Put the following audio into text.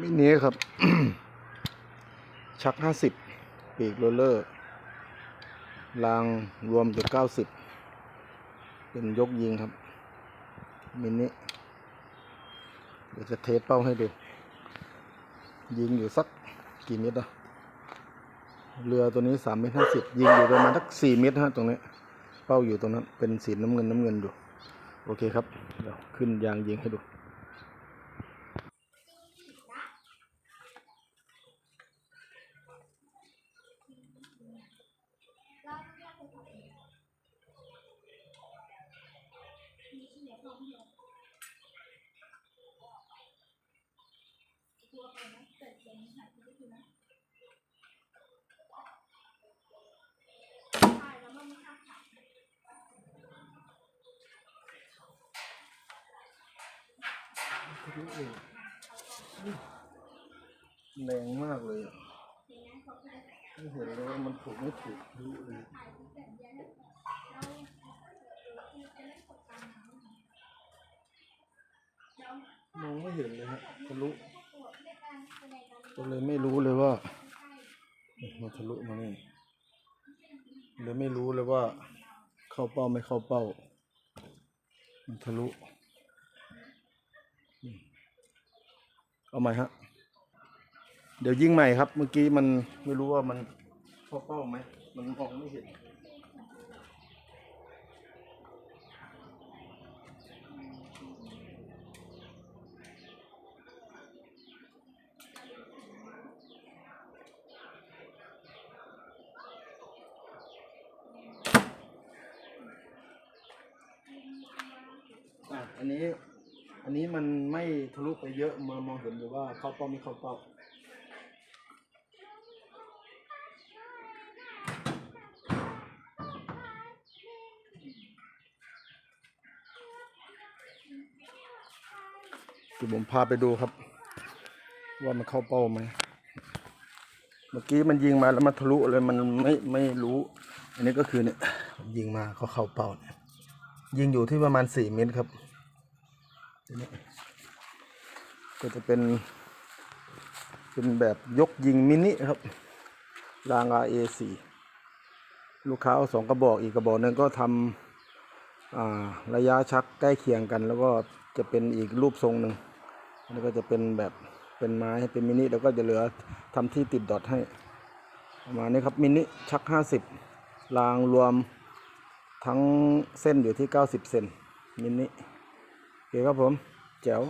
มินิครับ ชักห้าสิบปีกโรลเลอร์ รางรวมอยู่เก้าสิบเป็นยกยิงครับ มินิเดี๋ยวจะเทสเป้าให้ดู ยิงอยู่สักกี่เมตรอะเรือตัวนี้สามเมตรห้าสิบยิงอยู่ประมาณสักสี่เมตรฮะตรงนี้ เป้าอยู่ตรงนั้น เป็นสีน้ำเงินน้ำเงินอยู่ โอเคครับ เดี๋ยวขึ้นยางยิงให้ดู แรงมากเลยไม่เห็นเลยว่ามันถูกไม่ถูกดูเลย มองไม่เห็นเลยฮะทะลุก็เลยไม่รู้เลยว่ามันทะลุมานี่เลยไม่รู้เลยว่า เข้าเป้าไม่เข้าเป้า มันทะลุเอาใหม่ฮะเดี๋ยวยิงใหม่ครับ เมื่อกี้มันไม่รู้ว่ามันเข้าเป้าไหมมันมองไม่เห็น อะอันนี้ อันนี้มันไม่ทะลุไปเยอะมามองเห็นอยู่ว่าเข้าเป้าไม่เข้าเป้าเดี๋ยวผมพาไปดูครับ ว่ามันเข้าเป้าไหมเมื่อกี้มันยิงมาแล้วมันทะลุเลยมันไม่ไม่รู้ อันนี้ก็คือเนี่ยผมยิงมาเขาเข้าเป้าเนี่ย ยิงอยู่ที่ประมาณสี่เมตรครับก็จะเป็น เป็นแบบยกยิงมินิครับราง RA4 ลูกค้าเอาสองกระบอกอีกกระบอกหนึงก็ทำระยะชักใกล้เคียงกัน แล้วก็จะเป็นอีกรูปทรงหนึ่งอันนี้ก็จะเป็นแบบเป็นไม้เป็นมินิแล้วก็จะเหลือทำที่ติดดอทให้ ประมาณนี้ครับมินิชัก 50รางรวม ทั้งเส้นอยู่ที่ 90 เซนมินิโอเคครับผมแจ๋ว